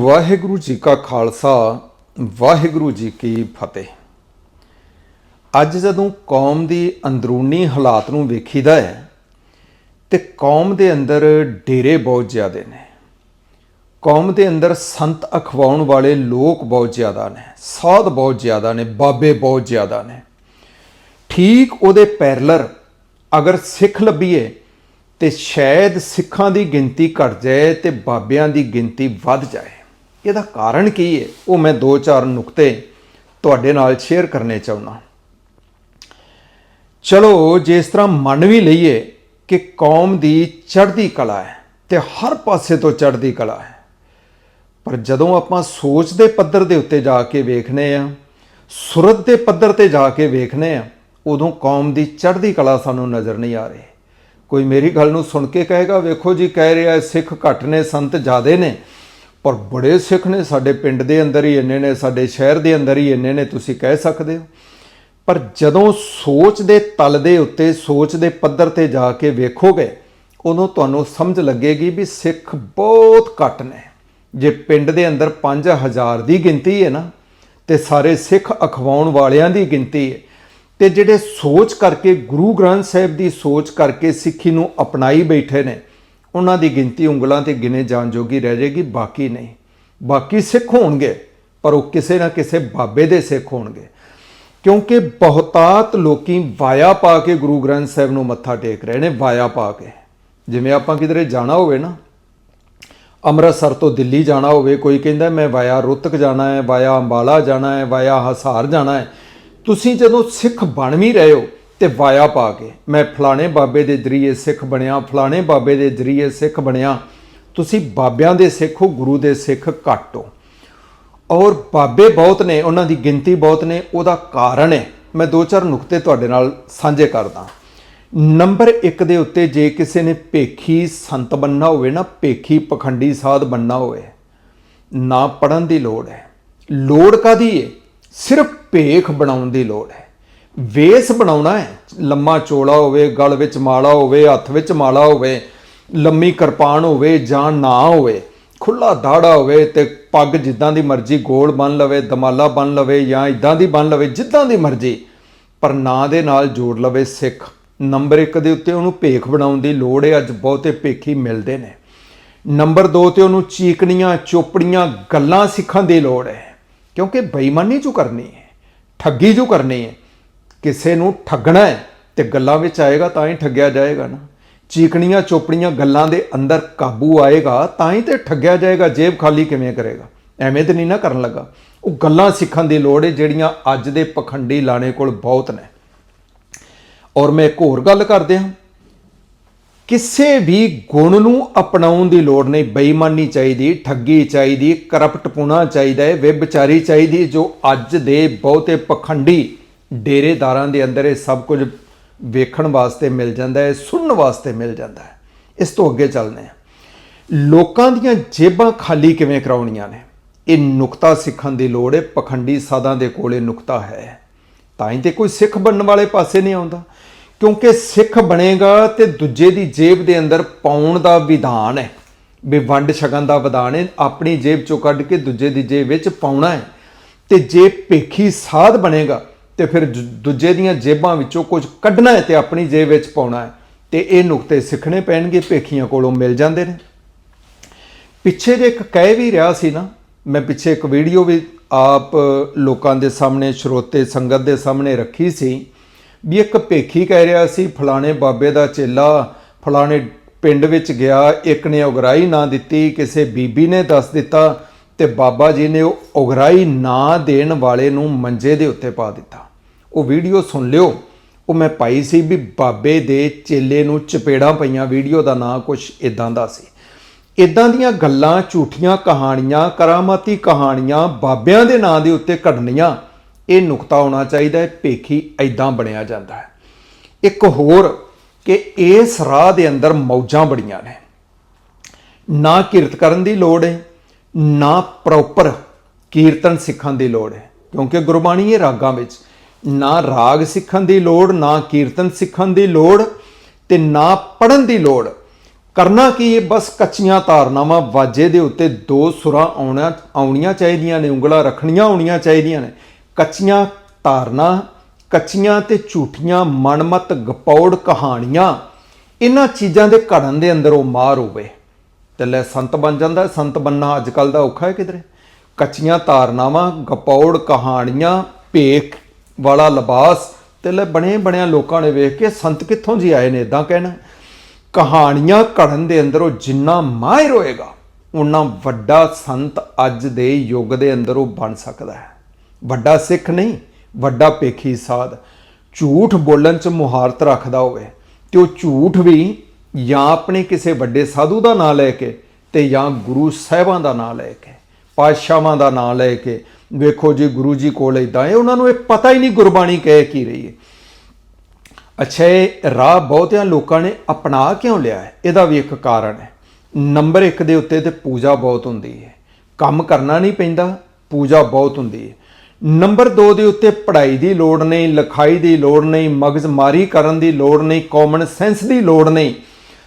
ਵਾਹਿਗੁਰੂ ਜੀ ਕਾ ਖਾਲਸਾ, ਵਾਹਿਗੁਰੂ ਜੀ ਕੀ ਫਤਿਹ। ਅੱਜ ਜਦੋਂ ਕੌਮ ਦੀ ਅੰਦਰੂਨੀ ਹਾਲਾਤ ਨੂੰ ਵੇਖੀਦਾ ਹੈ, ਤੇ ਕੌਮ ਦੇ ਅੰਦਰ ਡੇਰੇ ਬਹੁਤ ਜ਼ਿਆਦੇ ਨੇ। ਕੌਮ ਦੇ ਅੰਦਰ ਸੰਤ ਅਖਵਾਉਣ ਵਾਲੇ ਲੋਕ ਬਹੁਤ ਜ਼ਿਆਦਾ ਨੇ, ਸਾਧ ਬਹੁਤ ਜ਼ਿਆਦਾ ਨੇ, ਬਾਬੇ ਬਹੁਤ ਜ਼ਿਆਦਾ ਨੇ। ਠੀਕ ਉਹਦੇ ਪੈਰਲਰ, ਅਗਰ ਸਿੱਖ ਲੱਭੀਏ, ਤੇ ਸ਼ਾਇਦ ਸਿੱਖਾਂ ਦੀ ਗਿਣਤੀ ਘਟ ਜਾਏ ਤੇ ਬਾਬਿਆਂ ਦੀ ਗਿਣਤੀ ਵੱਧ ਜਾਏ। ਇਹਦਾ ਕਾਰਨ ਕੀ ਹੈ ਉਹ ਮੈਂ ਦੋ ਚਾਰ ਨੁਕਤੇ ਤੁਹਾਡੇ ਨਾਲ ਸ਼ੇਅਰ ਕਰਨੇ ਚਾਹੁੰਦਾ। ਚਲੋ, ਜੇ ਇਸ ਤਰ੍ਹਾਂ ਮੰਨ ਵੀ ਲਈਏ ਕਿ ਕੌਮ ਦੀ ਚੜ੍ਹਦੀ ਕਲਾ ਹੈ ਤੇ ਹਰ ਪਾਸੇ ਤੋਂ ਚੜ੍ਹਦੀ ਕਲਾ ਹੈ, ਪਰ ਜਦੋਂ ਆਪਾਂ ਸੋਚ ਦੇ ਪੱਧਰ ਦੇ ਉੱਤੇ ਜਾ ਕੇ ਵੇਖਨੇ ਆ, ਸੁਰਤ ਦੇ ਪੱਧਰ ਤੇ ਜਾ ਕੇ ਵੇਖਨੇ ਆ, ਉਦੋਂ ਕੌਮ ਦੀ ਚੜ੍ਹਦੀ ਕਲਾ ਸਾਨੂੰ ਨਜ਼ਰ ਨਹੀਂ ਆ ਰਹੀ। ਕੋਈ ਮੇਰੀ ਗੱਲ ਨੂੰ ਸੁਣ ਕੇ ਕਹੇਗਾ, ਵੇਖੋ ਜੀ, ਕਹਿ ਰਿਹਾ ਸਿੱਖ ਘੱਟ ਨੇ, ਸੰਤ ਜ਼ਿਆਦੇ ਨੇ। ਪਰ ਬੜੇ ਸਿੱਖ ਨੇ, ਸਾਡੇ ਪਿੰਡ ਦੇ ਅੰਦਰ ਹੀ ਇੰਨੇ ਨੇ, ਸਾਡੇ ਸ਼ਹਿਰ ਦੇ ਅੰਦਰ ਹੀ ਇੰਨੇ ਨੇ, ਤੁਸੀਂ ਕਹਿ ਸਕਦੇ ਹੋ। ਪਰ ਜਦੋਂ ਸੋਚ ਦੇ ਤਲ ਦੇ ਉੱਤੇ, ਸੋਚ ਦੇ ਪੱਧਰ ਤੇ ਜਾ ਕੇ ਵੇਖੋਗੇ, ਉਦੋਂ ਤੁਹਾਨੂੰ ਸਮਝ ਲੱਗੇਗੀ ਵੀ ਸਿੱਖ ਬਹੁਤ ਘੱਟ ਨੇ। ਜੇ ਪਿੰਡ ਦੇ ਅੰਦਰ 5000 ਦੀ ਗਿਣਤੀ ਹੈ ਨਾ, ਤੇ ਸਾਰੇ ਸਿੱਖ ਅਖਵਾਉਣ ਵਾਲਿਆਂ ਦੀ ਗਿਣਤੀ ਹੈ ਤੇ ਜਿਹੜੇ ਸੋਚ ਕਰਕੇ, ਗੁਰੂ ਗ੍ਰੰਥ ਸਾਹਿਬ ਦੀ ਸੋਚ ਕਰਕੇ ਸਿੱਖੀ ਨੂੰ ਅਪਣਾਈ ਬੈਠੇ ਨੇ ਉਹਨਾਂ ਦੀ ਗਿਣਤੀ ਉਂਗਲਾਂ ਤੇ ਗਿਣੇ ਜਾਣ ਜੋਗੀ ਰਹਿ ਜਾਏਗੀ, ਬਾਕੀ ਨਹੀਂ। ਬਾਕੀ ਸਿੱਖ ਹੋਣਗੇ, ਪਰ ਉਹ ਕਿਸੇ ਨਾ ਕਿਸੇ ਬਾਬੇ ਦੇ ਸਿੱਖ ਹੋਣਗੇ। ਕਿਉਂਕਿ ਬਹੁਤਾਤ ਲੋਕੀ ਵਾਇਆ ਪਾ ਕੇ ਗੁਰੂ ਗ੍ਰੰਥ ਸਾਹਿਬ ਨੂੰ ਮੱਥਾ ਟੇਕ ਰਹੇ ਨੇ, ਵਾਇਆ ਪਾ ਕੇ। ਜਿਵੇਂ ਆਪਾਂ ਕਿਧਰੇ ਜਾਣਾ ਹੋਵੇ ਨਾ, ਅੰਮ੍ਰਿਤਸਰ ਤੋਂ ਦਿੱਲੀ ਜਾਣਾ ਹੋਵੇ, ਕੋਈ ਕਹਿੰਦਾ ਮੈਂ ਵਾਇਆ ਰੋਹਤਕ ਜਾਣਾ ਹੈ, ਵਾਇਆ ਅੰਬਾਲਾ ਜਾਣਾ ਹੈ, ਵਾਇਆ ਹਸਾਰ ਜਾਣਾ ਹੈ, ਤੁਸੀਂ ਜਦੋਂ ਸਿੱਖ ਬਣ ਵੀ ਰਹੇ ਹੋ ਤੇ ਵਾਇਆ ਪਾ ਕੇ, ਮੈਂ ਫਲਾਣੇ ਬਾਬੇ ਦੇ ਜਰੀਏ ਸਿੱਖ ਬਣਿਆ, ਫਲਾਣੇ ਬਾਬੇ ਦੇ ਜਰੀਏ ਸਿੱਖ ਬਣਿਆ, ਤੁਸੀਂ ਬਾਬਿਆਂ ਦੇ ਸਿੱਖ ਹੋ, ਗੁਰੂ ਦੇ ਸਿੱਖ ਘੱਟ ਹੋ। ਔਰ ਬਾਬੇ ਬਹੁਤ ਨੇ, ਉਹਨਾਂ ਦੀ ਗਿਣਤੀ ਬਹੁਤ ਨੇ, ਉਹਦਾ ਕਾਰਨ ਹੈ। ਮੈਂ ਦੋ ਚਾਰ ਨੁਕਤੇ ਤੁਹਾਡੇ ਨਾਲ ਸਾਂਝੇ ਕਰਦਾ। ਨੰਬਰ 1 ਦੇ ਉੱਤੇ ਜੇ ਕਿਸੇ ਨੇ ਭੇਖੀ ਸੰਤ ਬੰਨਾ ਹੋਵੇ ਨਾ, ਭੇਖੀ ਪਖੰਡੀ ਸਾਧ ਬੰਨਾ ਹੋਵੇ, ਨਾ ਪੜਨ ਦੀ ਲੋੜ ਹੈ। ਲੋੜ ਕਾਦੀ ਹੈ ਸਿਰਫ ਭੇਖ ਬਣਾਉਣ ਦੀ ਲੋੜ ਹੈ। ਵੇਸ ਬਣਾਉਣਾ ਹੈ। ਲੰਮਾ ਚੋਲਾ ਹੋਵੇ, ਗਲ ਵਿੱਚ ਮਾਲਾ ਹੋਵੇ, ਹੱਥ ਵਿੱਚ ਮਾਲਾ ਹੋਵੇ, ਲੰਮੀ ਕਿਰਪਾਨ ਹੋਵੇ ਜਾਂ ਨਾ ਹੋਵੇ ਖੁੱਲਾ ਦਾੜਾ ਹੋਵੇ ਤੇ ਪੱਗ ਜਿੱਦਾਂ ਦੀ ਮਰਜ਼ੀ ਗੋਲ ਬੰਨ ਲਵੇ, ਦਮਾਲਾ ਬੰਨ ਲਵੇ ਜਾਂ ਇਦਾਂ ਦੀ ਬੰਨ ਲਵੇ, ਜਿੱਦਾਂ ਦੀ ਮਰਜ਼ੀ, ਪਰ ਨਾਂ ਦੇ ਨਾਲ ਜੋੜ ਲਵੇ ਸਿੱਖ। ਨੰਬਰ 1 ਦੇ ਉੱਤੇ ਉਹਨੂੰ ਭੇਖ ਬਣਾਉਣ ਦੀ ਲੋੜ ਹੈ, ਅੱਜ ਬਹੁਤੇ ਭੇਖੀ ਮਿਲਦੇ ਨੇ। ਨੰਬਰ 2 ਤੇ ਉਹਨੂੰ ਚੀਕਣੀਆਂ, ਚੋਪੜੀਆਂ, ਗੱਲਾਂ ਸਿੱਖਣ ਦੀ ਲੋੜ ਹੈ। ਕਿਉਂਕਿ ਬੇਈਮਾਨੀ ਜੋ ਕਰਨੀ ਹੈ, ਠੱਗੀ ਜੋ ਕਰਨੀ ਹੈ ਕਿਸੇ ਨੂੰ ਠੱਗਣਾ ਹੈ ਤੇ ਗੱਲਾਂ ਵਿੱਚ ਆਏਗਾ ਤਾਂ ਹੀ ਠੱਗਿਆ ਜਾਏਗਾ ਨਾ। ਚੀਕਣੀਆਂ ਚੋਪੜੀਆਂ ਗੱਲਾਂ ਦੇ ਅੰਦਰ ਕਾਬੂ ਆਏਗਾ ਤਾਂ ਹੀ ਤੇ ਠੱਗਿਆ ਜਾਏਗਾ, ਜੇਬ ਖਾਲੀ ਕਿਵੇਂ ਕਰੇਗਾ? ਐਵੇਂ ਤੇ ਨਹੀਂ ਨਾ ਕਰਨ ਲੱਗਾ। ਉਹ ਗੱਲਾਂ ਸਿੱਖਣ ਦੀ ਲੋੜ ਹੈ ਜਿਹੜੀਆਂ ਅੱਜ ਦੇ ਪਖੰਡੀ ਲਾਣੇ ਕੋਲ ਬਹੁਤ ਨੇ। ਔਰ ਮੈਂ ਇੱਕ ਹੋਰ ਗੱਲ ਕਰਦੇ ਹਾਂ। ਕਿਸੇ ਵੀ ਗੁਣ ਨੂੰ ਅਪਣਾਉਣ ਦੀ ਲੋੜ ਨਹੀਂ। ਬੇਈਮਾਨੀ ਚਾਹੀਦੀ, ਠੱਗੀ ਚਾਹੀਦੀ, ਕਰਪਟ ਕਰਪਟਪੁਣਾ ਚਾਹੀਦਾ ਹੈ ਵਿਭਚਾਰੀ ਚਾਹੀਦੀ ਜੋ ਅੱਜ ਦੇ ਬਹੁਤੇ ਪਖੰਡੀ ਡੇਰੇਦਾਰਾਂ ਦੇ ਅੰਦਰ ਇਹ ਸਭ ਕੁਝ ਵੇਖਣ ਵਾਸਤੇ ਮਿਲ ਜਾਂਦਾ ਹੈ, ਸੁਣਨ ਵਾਸਤੇ ਮਿਲ ਜਾਂਦਾ ਹੈ। ਇਸ ਤੋਂ ਅੱਗੇ ਚੱਲਦੇ ਹਾਂ। ਲੋਕਾਂ ਦੀਆਂ ਜੇਬਾਂ ਖਾਲੀ ਕਿਵੇਂ ਕਰਾਉਣੀਆਂ ਨੇ? ਇਹ ਨੁਕਤਾ ਸਿੱਖਣ ਦੀ ਲੋੜ ਹੈ, ਪਖੰਡੀ ਸਾਧਾਂ ਦੇ ਕੋਲੇ ਨੁਕਤਾ ਹੈ। ਤਾਂ ਹੀ ਤੇ ਕੋਈ ਸਿੱਖ ਬਣਨ ਵਾਲੇ ਪਾਸੇ ਨਹੀਂ ਆਉਂਦਾ। ਕਿਉਂਕਿ ਸਿੱਖ ਬਣੇਗਾ ਤੇ ਦੂਜੇ ਦੀ ਜੇਬ ਦੇ ਅੰਦਰ ਪਾਉਣ ਦਾ ਵਿਧਾਨ ਹੈ। ਵੀ ਵੰਡ ਛਕਣ ਦਾ ਵਿਧਾਨ ਹੈ, ਆਪਣੀ ਜੇਬ ਚੋਂ ਕੱਢ ਕੇ ਦੂਜੇ ਦੀ ਜੇਬ ਵਿੱਚ ਪਾਉਣਾ ਹੈ। ਤੇ ਜੇ ਭੇਖੀ ਸਾਧ ਬਣੇਗਾ ਤੇ ਫਿਰ ਜ- ਦੂਜੇ ਦੀਆਂ ਜੇਬਾਂ ਵਿੱਚੋਂ ਕੁਝ ਕੱਢਣਾ ਹੈ ਤੇ ਆਪਣੀ ਜੇਬ ਵਿੱਚ ਪਾਉਣਾ ਹੈ। ਤੇ ਇਹ ਨੁਕਤੇ ਸਿੱਖਣੇ ਪੈਣਗੇ, ਭੇਖੀਆਂ ਕੋਲੋਂ ਮਿਲ ਜਾਂਦੇ ਨੇ। ਪਿੱਛੇ ਜੇ ਇੱਕ ਕਹਿ ਵੀ ਰਿਹਾ ਸੀ ਨਾ, ਮੈਂ ਪਿੱਛੇ ਇੱਕ ਵੀਡੀਓ ਵੀ ਆਪ ਲੋਕਾਂ ਦੇ ਸਾਹਮਣੇ, ਸਰੋਤੇ ਸੰਗਤ ਦੇ ਸਾਹਮਣੇ ਰੱਖੀ ਸੀ ਵੀ ਇੱਕ ਭੇਖੀ ਕਹਿ ਰਿਹਾ ਸੀ, ਫਲਾਣੇ ਬਾਬੇ ਦਾ ਚੇਲਾ ਫਲਾਣੇ ਪਿੰਡ ਵਿੱਚ ਗਿਆ, ਇੱਕ ਨੇ ਉਗਰਾਈ ਨਾ ਦਿੱਤੀ, ਕਿਸੇ ਬੀਬੀ ਨੇ ਦੱਸ ਦਿੱਤਾ ਤੇ ਬਾਬਾ ਜੀ ਨੇ ਉਹ ਉਗਰਾਈ ਨਾ ਦੇਣ ਵਾਲੇ ਨੂੰ ਮੰਜੇ ਦੇ ਉੱਤੇ ਪਾ ਦਿੱਤਾ। ਉਹ ਵੀਡੀਓ ਸੁਣ ਲਿਓ। ਉਹ ਮੈਂ ਪਾਈ ਸੀ ਵੀ ਬਾਬੇ ਦੇ ਚੇਲੇ ਨੂੰ ਚਪੇੜਾਂ ਪਈਆਂ। ਵੀਡੀਓ ਦਾ ਨਾਂ ਕੁਝ ਇਦਾਂ ਦਾ ਸੀ। ਇਦਾਂ ਦੀਆਂ ਗੱਲਾਂ, ਝੂਠੀਆਂ ਕਹਾਣੀਆਂ, ਕਰਾਮਾਤੀ ਕਹਾਣੀਆਂ ਬਾਬਿਆਂ ਦੇ ਨਾਂ ਦੇ ਉੱਤੇ ਘੜਨੀਆਂ, ਇਹ ਨੁਕਤਾ ਹੋਣਾ ਚਾਹੀਦਾ ਹੈ, ਭੇਖੀ ਐਦਾਂ ਬਣਿਆ ਜਾਂਦਾ ਹੈ। ਇੱਕ ਹੋਰ ਕਿ ਇਸ ਰਾਹ ਦੇ ਅੰਦਰ ਮੌਜਾਂ ਬੜੀਆਂ ਨੇ। ਨਾ ਕਿਰਤ ਕਰਨ ਦੀ ਲੋੜ ਹੈ, ਨਾ ਪ੍ਰੋਪਰ ਕੀਰਤਨ ਸਿੱਖਣ ਦੀ ਲੋੜ ਹੈ, ਕਿਉਂਕਿ ਗੁਰਬਾਣੀ ਇਹ ਰਾਗਾਂ ਵਿੱਚ ਨਾ ਰਾਗ ਸਿੱਖਣ ਦੀ ਲੋੜ, ਨਾ ਕੀਰਤਨ ਸਿੱਖਣ ਦੀ ਲੋੜ ਤੇ ਨਾ ਪੜਨ ਦੀ ਲੋੜ। ਕਰਨਾ ਕੀ ਹੈ ਬਸ ਕੱਚੀਆਂ ਧਾਰਨਾਵਾਂ, ਵਾਜੇ ਦੇ ਉੱਤੇ ਦੋ ਸੁਰਾਂ ਆਉਣਾ, ਆਉਣੀਆਂ ਚਾਹੀਦੀਆਂ ਨੇ, ਉਂਗਲਾਂ ਰੱਖਣੀਆਂ ਆਉਣੀਆਂ ਚਾਹੀਦੀਆਂ ਨੇ। ਕੱਚੀਆਂ ਧਾਰਨਾ, ਕੱਚੀਆਂ ਤੇ ਝੂਠੀਆਂ ਮਨਮਤ ਗਪੌੜ ਕਹਾਣੀਆਂ ਇਹਨਾਂ ਚੀਜ਼ਾਂ ਦੇ ਘੜਨ ਦੇ ਅੰਦਰ ਉਹ ਮਾਰ ਹੋਵੇ। ਤੇ ਲੈ ਸੰਤ ਬਣ ਜਾਂਦਾ, ਸੰਤ ਬੰਨਾ ਅੱਜ ਕੱਲ ਦਾ ਔਖਾ ਹੈ ਕਿਧਰੇ? ਕੱਚੀਆਂ ਧਾਰਨਾਵਾਂ, ਗਪੌੜ ਕਹਾਣੀਆਂ, ਭੇਖ ਵਾਲਾ ਲਿਬਾਸ ਤੇ ਲੈ ਬਣੇ ਬਣਿਆ ਲੋਕਾਂ ਨੇ ਵੇਖ ਕੇ ਸੰਤ ਕਿੱਥੋਂ ਜੀ ਆਏ ਨੇ ਇਦਾਂ ਕਹਿਣਾ? ਕਹਾਣੀਆਂ ਘੜਨ ਦੇ ਅੰਦਰ ਉਹ ਜਿੰਨਾ ਮਾਹਿਰ ਹੋਏਗਾ ਉਨਾ ਵੱਡਾ ਸੰਤ ਅੱਜ ਦੇ ਯੁੱਗ ਦੇ ਅੰਦਰ ਉਹ ਬਣ ਸਕਦਾ ਹੈ। ਵੱਡਾ ਸਿੱਖ ਨਹੀਂ, ਵੱਡਾ ਪੇਖੀ ਸਾਧ। ਝੂਠ ਬੋਲਣ ਚ ਮੁਹਾਰਤ ਰੱਖਦਾ ਹੋਵੇ ਤੇ ਉਹ ਝੂਠ ਵੀ ਜਾਂ ਆਪਣੇ ਕਿਸੇ ਵੱਡੇ ਸਾਧੂ ਦਾ ਨਾਂ ਲੈ ਕੇ ਤੇ ਜਾਂ ਗੁਰੂ ਸਾਹਿਬਾਂ ਦਾ ਨਾਂ ਲੈ ਕੇ, ਪਾਤਸ਼ਾਹਾਂ ਦਾ ਨਾਂ ਲੈ ਕੇ ਵੇਖੋ ਜੀ, ਗੁਰੂ ਜੀ ਕੋਲ ਇਦਾਂ ਹੈ, ਉਹਨਾਂ ਨੂੰ ਇਹ ਪਤਾ ਹੀ ਨਹੀਂ ਗੁਰਬਾਣੀ ਕਹਿ ਕੀ ਰਹੀ ਹੈ। ਅੱਛਾ, ਇਹ ਰਾਹ ਬਹੁਤਿਆਂ ਲੋਕਾਂ ਨੇ ਅਪਣਾ ਕਿਉਂ ਲਿਆ ਹੈ? ਇਹਦਾ ਵੀ ਇੱਕ ਕਾਰਨ ਹੈ। ਨੰਬਰ 1 ਦੇ ਉੱਤੇ ਤੇ ਪੂਜਾ ਬਹੁਤ ਹੁੰਦੀ ਹੈ। ਕੰਮ ਕਰਨਾ ਨਹੀਂ ਪੈਂਦਾ, ਪੂਜਾ ਬਹੁਤ ਹੁੰਦੀ ਹੈ। ਨੰਬਰ 2 ਦੇ ਉੱਤੇ ਪੜ੍ਹਾਈ ਦੀ ਲੋੜ ਨਹੀਂ, ਲਿਖਾਈ ਦੀ ਲੋੜ ਨਹੀਂ, ਮਗਜ਼ਮਾਰੀ ਕਰਨ ਦੀ ਲੋੜ ਨਹੀਂ ਕਾਮਨ ਸੈਂਸ ਦੀ ਲੋੜ ਨਹੀਂ,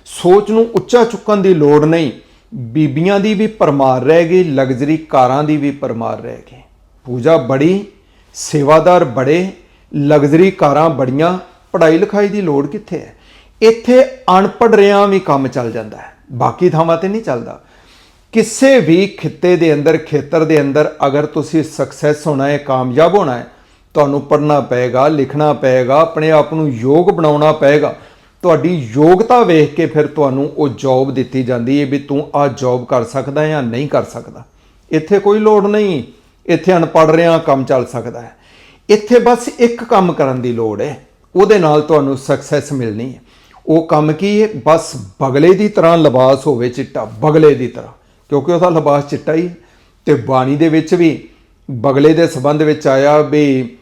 ਸੋਚ ਨੂੰ ਉੱਚਾ ਚੁੱਕਣ ਦੀ ਲੋੜ ਨਹੀਂ, ਬੀਬੀਆਂ ਦੀ ਵੀ ਪਰਮਾਰ ਰਹਿ ਗਈ ਲਗਜ਼ਰੀ ਕਾਰਾਂ ਦੀ ਵੀ ਪਰਮਾਰ ਰਹਿ ਗਈ। ਪੂਜਾ ਬੜੀ, ਸੇਵਾਦਾਰ ਬੜੇ, ਲਗਜ਼ਰੀ ਕਾਰਾਂ ਬੜੀਆਂ, ਪੜ੍ਹਾਈ ਲਿਖਾਈ ਦੀ ਲੋੜ ਕਿੱਥੇ ਹੈ? ਇੱਥੇ ਅਨਪੜ੍ਹ ਰਿਆਂ ਵੀ ਕੰਮ ਚੱਲ ਜਾਂਦਾ ਹੈ। ਬਾਕੀ ਥਾਵਾਂ ਤੇ ਨਹੀਂ ਚੱਲਦਾ। ਕਿਸੇ ਵੀ ਖਿੱਤੇ ਦੇ ਅੰਦਰ, ਖੇਤਰ ਦੇ ਅੰਦਰ ਅਗਰ ਤੁਸੀਂ ਸਕਸੈਸ ਹੋਣਾ ਹੈ, ਕਾਮਯਾਬ ਹੋਣਾ ਹੈ, ਤੁਹਾਨੂੰ ਪੜ੍ਹਨਾ ਪਏਗਾ, ਲਿਖਣਾ ਪਏਗਾ, ਆਪਣੇ ਆਪ ਨੂੰ ਯੋਗ ਬਣਾਉਣਾ ਪਏਗਾ। ਤੁਹਾਡੀ ਯੋਗਤਾ ਵੇਖ ਕੇ ਫਿਰ ਤੁਹਾਨੂੰ ਉਹ ਜੌਬ ਦਿੱਤੀ ਜਾਂਦੀ ਹੈ ਵੀ ਤੂੰ ਆਹ ਜੌਬ ਕਰ ਸਕਦਾ ਜਾਂ ਨਹੀਂ ਕਰ ਸਕਦਾ। ਇੱਥੇ ਕੋਈ ਲੋੜ ਨਹੀਂ। ਇੱਥੇ ਅਨਪੜ੍ਹ ਰਿਹਾ ਕੰਮ ਚੱਲ ਸਕਦਾ ਹੈ। ਇੱਥੇ ਬਸ ਇੱਕ ਕੰਮ ਕਰਨ ਦੀ ਲੋੜ ਹੈ। ਉਹਦੇ ਨਾਲ ਤੁਹਾਨੂੰ ਸਕਸੈਸ ਮਿਲਣੀ ਹੈ। ਉਹ ਕੰਮ ਕੀ ਹੈ? ਬਸ ਬਗਲੇ ਦੀ ਤਰ੍ਹਾਂ ਲਿਬਾਸ ਹੋਵੇ ਚਿੱਟਾ, ਬਗਲੇ ਦੀ ਤਰ੍ਹਾਂ। ਕਿਉਂਕਿ ਉਹਦਾ ਲਿਬਾਸ ਚਿੱਟਾ ਹੀ ਹੈ। ਤੇ ਬਾਣੀ ਦੇ ਵਿੱਚ ਵੀ ਬਗਲੇ ਦੇ ਸੰਬੰਧ ਵਿੱਚ ਆਇਆ ਵੀ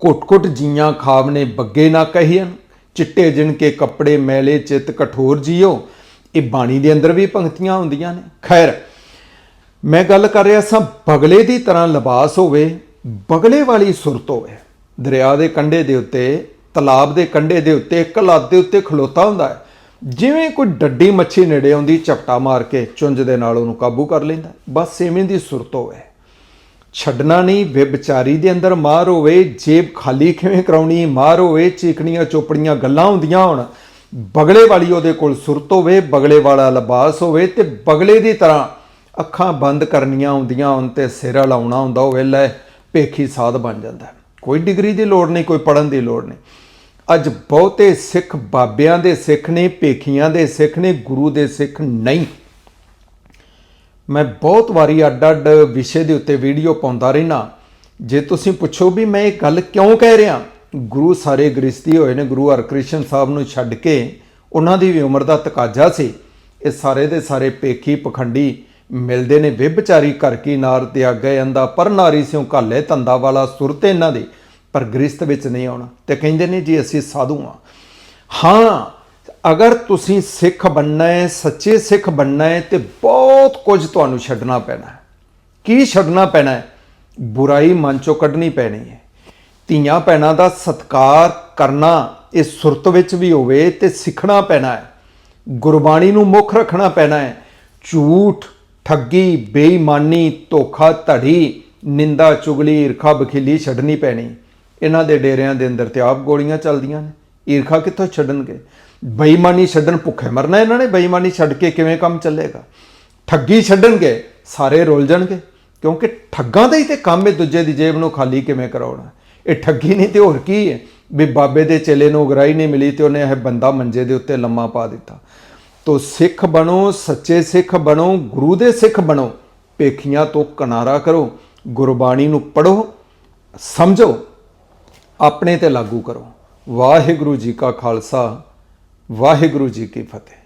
ਕੁੱਟ-ਕੁੱਟ ਜੀਆਂ ਖਾਬ ਨੇ ਬੱਗੇ ਨਾ ਕਹੀਨ ਚਿੱਟੇ ਜਿਨ ਕੇ ਕੱਪੜੇ ਮੈਲੇ ਚਿੱਤ ਕਠੋਰ ਜੀਓ। ਇਹ ਬਾਣੀ ਦੇ ਅੰਦਰ ਵੀ ਪੰਕਤੀਆਂ ਹੁੰਦੀਆਂ ਨੇ। ਖੈਰ ਮੈਂ ਗੱਲ ਕਰ ਰਿਹਾ ਸਾਂ ਬਗਲੇ ਦੀ ਤਰ੍ਹਾਂ ਲਿਬਾਸ ਹੋਵੇ, ਬਗਲੇ ਵਾਲੀ ਸੁਰਤ ਹੋਵੇ। ਦਰਿਆ ਦੇ ਕੰਢੇ ਦੇ ਉੱਤੇ, ਤਲਾਬ ਦੇ ਕੰਢੇ ਦੇ ਉੱਤੇ, ਇੱਕ ਲੱਤ ਦੇ ਉੱਤੇ ਖਲੋਤਾ ਹੁੰਦਾ ਹੈ। ਜਿਵੇਂ ਕੋਈ ਡੱਡੀ ਮੱਛੀ ਨੇੜੇ ਆਉਂਦੀ, ਝਪਟਾ ਮਾਰ ਕੇ ਚੁੰਝ ਦੇ ਨਾਲ ਉਹਨੂੰ ਕਾਬੂ ਕਰ ਲੈਂਦਾ ਬਸ ਐਵੇਂ ਦੀ ਸੁਰਤ ਹੋਵੇ। ਛੱਡਣਾ ਨਹੀਂ ਵਿਚਾਰੀ ਦੇ ਅੰਦਰ ਮਾਰ ਹੋਵੇ, ਜੇਬ ਖਾਲੀ ਕਿਵੇਂ ਕਰਾਉਣੀ, ਮਾਰ ਹੋਵੇ, ਚੀਕਣੀਆਂ ਚੋਪੜੀਆਂ ਗੱਲਾਂ ਹੁੰਦੀਆਂ ਹੋਣ। ਬਗਲੇ ਵਾਲੀ ਉਹਦੇ ਕੋਲ ਸੁਰਤ ਹੋਵੇ, ਬਗਲੇ ਵਾਲਾ ਲਿਬਾਸ ਹੋਵੇ ਤੇ ਬਗਲੇ ਦੀ ਤਰ੍ਹਾਂ ਅੱਖਾਂ ਬੰਦ ਕਰਨੀਆਂ ਹੁੰਦੀਆਂ ਹੋਣ ਤੇ ਸਿਰ ਲਾਉਣਾ ਹੁੰਦਾ, ਉਹ ਵੇਲੇ ਭੇਖੀ ਸਾਧ ਬਣ ਜਾਂਦਾ ਕੋਈ ਡਿਗਰੀ ਦੀ ਲੋੜ ਨਹੀਂ, ਕੋਈ ਪੜਨ ਦੀ ਲੋੜ ਨਹੀਂ। ਅੱਜ ਬਹੁਤੇ ਸਿੱਖ ਬਾਬਿਆਂ ਦੇ ਸਿੱਖ ਨੇ, ਭੇਖੀਆਂ ਦੇ ਸਿੱਖ ਨੇ, ਗੁਰੂ ਦੇ ਸਿੱਖ ਨਹੀਂ। ਮੈਂ ਬਹੁਤ ਵਾਰੀ ਅੱਡ-ਅੱਡ ਵਿਸ਼ੇ ਦੇ ਉੱਤੇ ਵੀਡੀਓ ਪਾਉਂਦਾ ਰਹਿਣਾ ਜੇ ਤੁਸੀਂ ਪੁੱਛੋ ਵੀ ਮੈਂ ਇਹ ਗੱਲ ਕਿਉਂ ਕਹਿ ਰਿਹਾ? ਗੁਰੂ ਸਾਰੇ ਗ੍ਰਸਤੀ ਹੋਏ ਨੇ, ਗੁਰੂ ਹਰਕ੍ਰਿਸ਼ਨ ਸਾਹਿਬ ਨੂੰ ਛੱਡ ਕੇ ਉਹਨਾਂ ਦੀ ਵੀ ਉਮਰ ਦਾ ਤਕਾਜ਼ਾ ਸੀ। ਇਹ ਸਾਰੇ ਦੇ ਸਾਰੇ ਪੇਖੀ ਪਖੰਡੀ ਮਿਲਦੇ ਨੇ ਵਿਭਚਾਰੀ ਘਰ ਕੀ ਨਾਰ ਤੇ ਗਏ ਅੰਦਾ, ਪਰ ਨਾਰੀ ਸਿਉ ਘਾਲੇ ਧੰਦਾ ਵਾਲਾ ਸੁਰਤ ਇਹਨਾਂ ਦੇ, ਪਰ ਗ੍ਰਸਤ ਵਿੱਚ ਨਹੀਂ ਆਉਣਾ। ਤੇ ਕਹਿੰਦੇ ਨੇ ਜੀ, ਅਸੀਂ ਸਾਧੂ ਹਾਂ। ਹਾਂ, ਅਗਰ ਤੁਸੀਂ ਸਿੱਖ ਬਣਨਾ ਹੈ, ਸੱਚੇ ਸਿੱਖ ਬਣਨਾ ਹੈ, ਤੇ ਬਹੁਤ ਕੁਝ ਤੁਹਾਨੂੰ ਛੱਡਣਾ ਪੈਣਾ ਹੈ। ਕੀ ਛੱਡਣਾ ਪੈਣਾ ਹੈ? ਬੁਰਾਈ ਮਨ ਚੋਂ ਕੱਢਣੀ ਪੈਣੀ ਹੈ। ਧੀਆਂ ਭੈਣਾਂ ਦਾ ਸਤਕਾਰ ਕਰਨਾ ਇਹ ਸੁਰਤ ਵਿੱਚ ਵੀ ਹੋਵੇ ਤੇ ਸਿੱਖਣਾ ਪੈਣਾ ਹੈ। ਗੁਰਬਾਣੀ ਨੂੰ ਮੁੱਖ ਰੱਖਣਾ ਪੈਣਾ ਹੈ। ਝੂਠ ਠੱਗੀ, ਬੇਈਮਾਨੀ, ਧੋਖਾ, ਧੜੀ, ਨਿੰਦਾ, ਚੁਗਲੀ, ਈਰਖਾ, ਬਖੀਲੀ ਛੱਡਣੀ ਪੈਣੀ। ਇਹਨਾਂ ਦੇ ਡੇਰਿਆਂ ਦੇ ਅੰਦਰ ਤੇ ਆਪ ਗੋਲੀਆਂ ਚੱਲਦੀਆਂ ਨੇ। ਈਰਖਾ ਕਿੱਥੋਂ ਛੱਡਣਗੇ? ਬੇਈਮਾਨੀ ਛੱਡਣ ਭੁੱਖੇ ਮਰਨਾ ਇਹਨਾਂ ਨੇ? ਬੇਈਮਾਨੀ ਛੱਡ ਕੇ ਕਿਵੇਂ ਕੰਮ ਚੱਲੇਗਾ? ਠੱਗੀ ਛੱਡਣਗੇ, ਸਾਰੇ ਰੁੱਲ ਜਾਣਗੇ। ਕਿਉਂਕਿ ਠੱਗਾਂ ਦਾ ਹੀ ਤੇ ਕੰਮ ਹੈ, ਦੂਜੇ ਦੀ ਜੇਬ ਨੂੰ ਖਾਲੀ ਕਿਵੇਂ ਕਰਾਉਣਾ? ਇਹ ਠੱਗੀ ਨਹੀਂ ਤੇ ਹੋਰ ਕੀ ਹੈ? ਵੀ ਬਾਬੇ ਦੇ ਚੇਲੇ ਨੂੰ ਉਗਰਾਈ ਨਹੀਂ ਮਿਲੀ ਤੇ ਉਹਨੇ ਇਹ ਬੰਦਾ ਮੰਜੇ ਦੇ ਉੱਤੇ ਲੰਮਾ ਪਾ ਦਿੱਤਾ। ਤੋ ਸਿੱਖ ਬਣੋ, ਸੱਚੇ ਸਿੱਖ ਬਣੋ, ਗੁਰੂ ਦੇ ਸਿੱਖ ਬਣੋ ਪੇਖੀਆਂ ਤੋਂ ਕਿਨਾਰਾ ਕਰੋ, ਗੁਰਬਾਣੀ ਨੂੰ ਪੜੋ ਸਮਝੋ, ਆਪਣੇ ਤੇ ਲਾਗੂ ਕਰੋ। ਵਾਹਿਗੁਰੂ ਜੀ ਕਾ ਖਾਲਸਾ, ਵਾਹਿਗੁਰੂ ਜੀ ਕੀ ਫਤਿਹ।